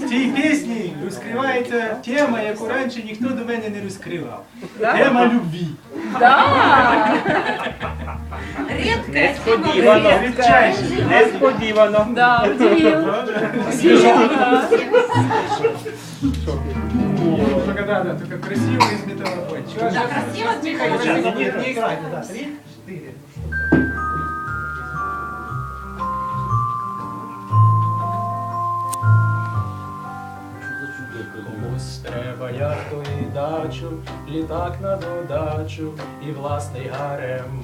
В цій пісні розкривається тема, яку раніше ніхто до мене не розкривав. Тема любві. Рідке. Несподівано. Несподівано. Да, удивил. Только да, да, только красиво из металлофон. Да, красиво из металлофон. Нет, не играть. Три, четыре. яхту і дачу, літак на додачу і власний гарем.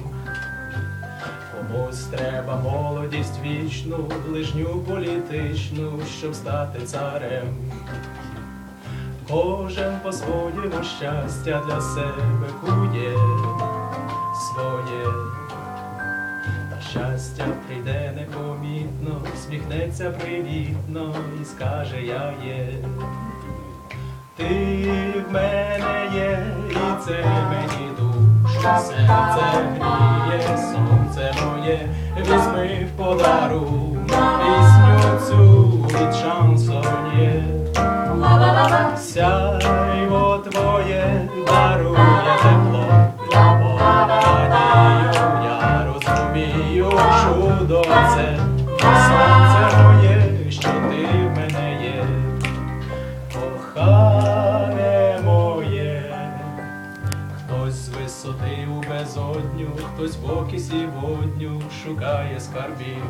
Комусь треба молодість вічну, ближню політичну, щоб стати царем. Кожен по своєму щастя для себе кує своє, та щастя прийде непомітно, сміхнеться привітно і скаже я є ти в мене є, і це мені душа, серце гріє, сонце моє, візьми в подару, пісню цю від шансонє. висоти у безодню, хтось боки сьогодню шукає скарбів.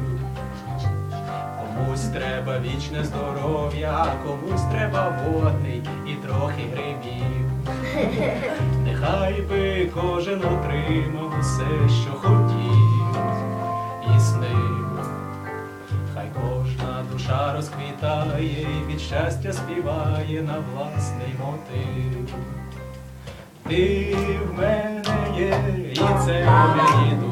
Комусь треба вічне здоров'я, комусь треба водний і трохи грибів. Нехай би кожен отримав все, що хотів, і снив. Хай кожна душа розквітає і від щастя співає на власний мотив. Ти в мене Senhor bendito.